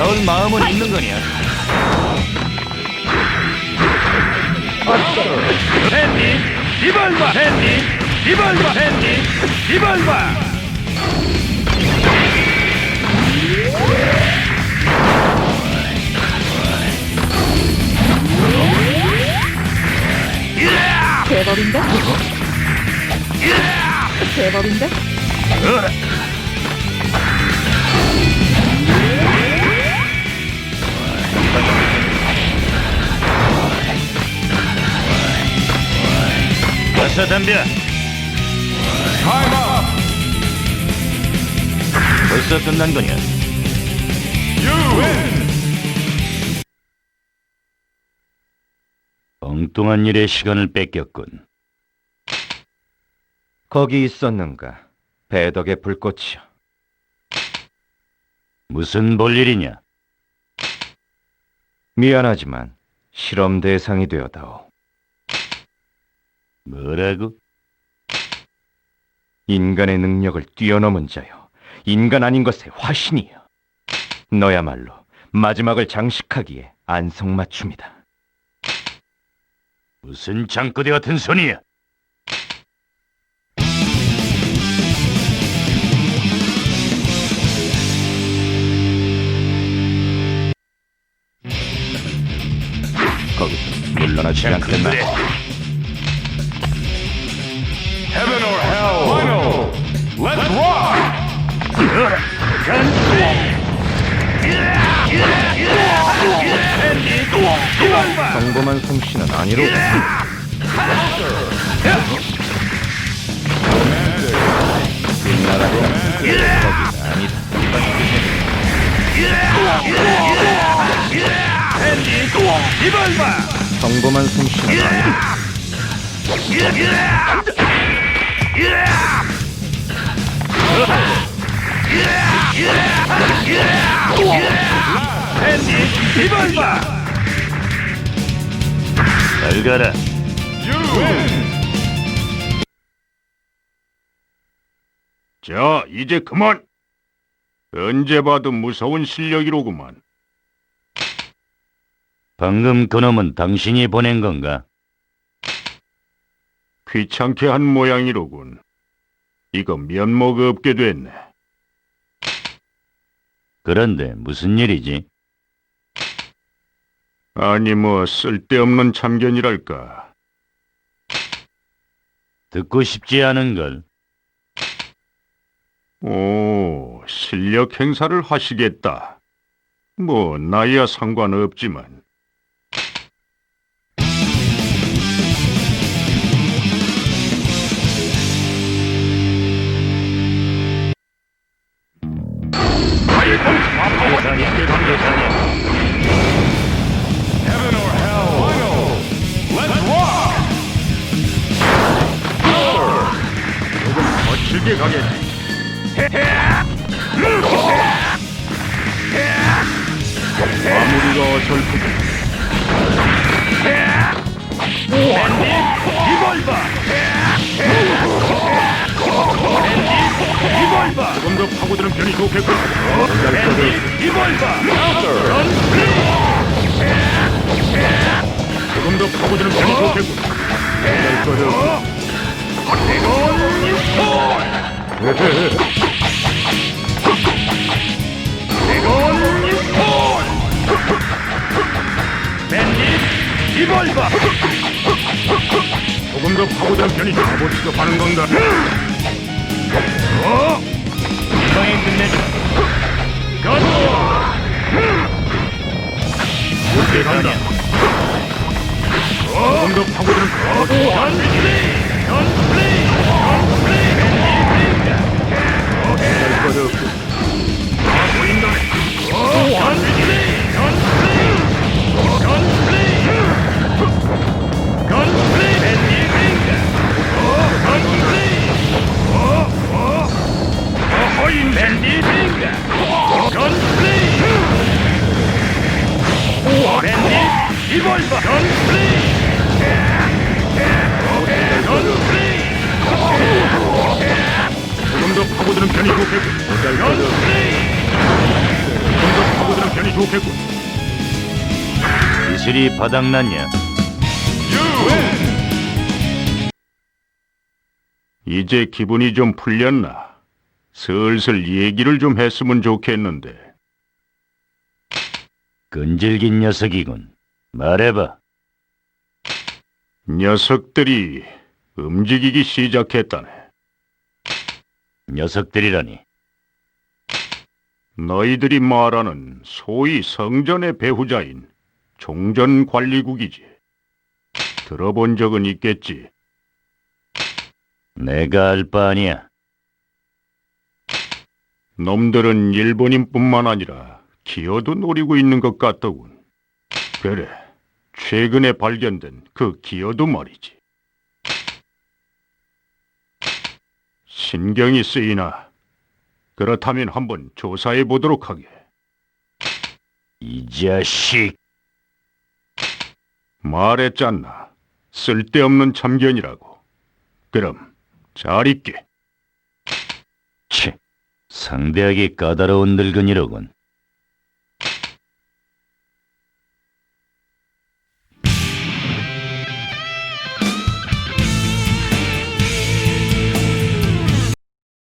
싸울 마음은 있는 거냐? 헨리 리발바 헨리 리발바 헨리 리발바 제법인데? 제법인데? 어서 덤벼. 벌써 끝난 거냐? 엉뚱한 일에 시간을 뺏겼군. 거기 있었는가? 배덕의 불꽃이여. 무슨 볼일이냐? 미안하지만 실험 대상이 되어다오. 뭐라고? 인간의 능력을 뛰어넘은 자여. 인간 아닌 것의 화신이여. 너야말로 마지막을 장식하기에 안성맞춤이다. 무슨 장거대 같은 소리야? 거기서 물러나지 않겠나? Heaven or hell. Final. Let's rock. 평범한 솜씨는 아니로 빛나라고 거기가 아니다. 평범한 솜씨는 아니로 잘 가라. 자, 이제 그만. 언제 봐도 무서운 실력이로구만. 방금 그놈은 당신이 보낸 건가? 귀찮게 한 모양이로군. 이거 면목 없게 됐네. 그런데 무슨 일이지? 아니 뭐 쓸데없는 참견이랄까. 듣고 싶지 않은 걸. 오, 실력 행사를 하시겠다. 뭐 나이야 상관없지만. Heaven or hell final Let's rock 거칠게 가겠네. 마무리가 어설프다. 리발 더 파고드는 편이 좋겠군. 리발바 조금 더 파고드는 편이 좋겠군. 밴딧 리발바 조금 더 파고드는 편이 바보 취급하는 건가? 이 방에 끝내줘. 못게 간다. 더 파고드는 편이 건플레 좋겠군. 기술이 바닥났냐? 이제 기분이 좀 풀렸나? 슬슬 얘기를 좀 했으면 좋겠는데. 끈질긴 녀석이군. 말해봐. 녀석들이 움직이기 시작했다네. 녀석들이라니. 너희들이 말하는 소위 성전의 배후자인 종전 관리국이지. 들어본 적은 있겠지. 내가 알 바 아니야. 놈들은 일본인뿐만 아니라 기어도 노리고 있는 것 같더군. 그래, 최근에 발견된 그 기어도 말이지. 신경이 쓰이나? 그렇다면 한번 조사해 보도록 하게. 이 자식. 말했잖나. 쓸데없는 참견이라고. 그럼 잘 있게. 치. 상대하기 까다로운 늙은이로군.